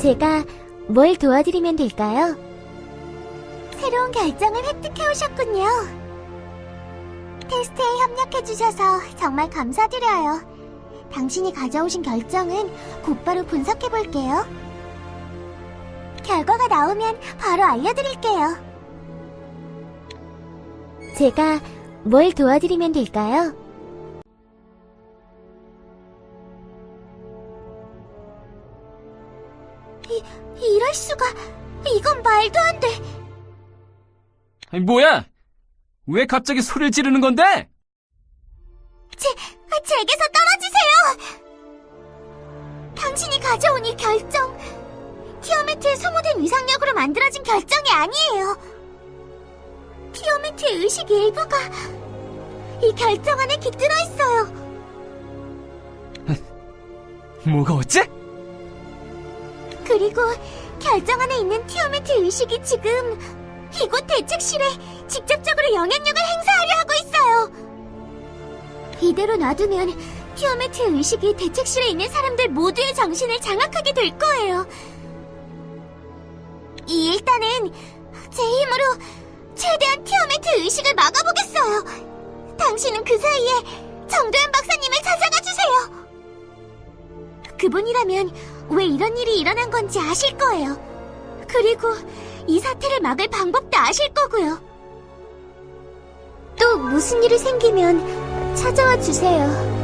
제가 뭘 도와드리면 될까요? 새로운 결정을 획득해 오셨군요. 테스트에 협력해 주셔서 정말 감사드려요. 당신이 가져오신 결정은 곧바로 분석해 볼게요. 결과가 나오면 바로 알려드릴게요. 제가 뭘 도와드리면 될까요? 이, 이럴 수가. 이건 말도 안 돼. 아니, 뭐야? 왜 갑자기 소리를 지르는 건데? 제, 제게서 떨어지세요! 당신이 가져온 이 결정, 티어매트의 소모된 위상력으로 만들어진 결정이 아니에요. 티어매트의 의식 일부가 이 결정 안에 깃들어 있어요. 뭐가 어째? 그리고 결정 안에 있는 티어매트 의식이 지금 이곳 대책실에 직접적으로 영향력을 행사하려 하고 있어요. 이대로 놔두면 티어매트 의식이 대책실에 있는 사람들 모두의 정신을 장악하게 될 거예요. 이 일단은 제 힘으로 최대한 티어매트 의식을 막아보겠어요. 당신은 그 사이에 정도현 주세요. 그분이라면 왜 이런 일이 일어난 건지 아실 거예요. 그리고 이 사태를 막을 방법도 아실 거고요. 또 무슨 일이 생기면 찾아와 주세요.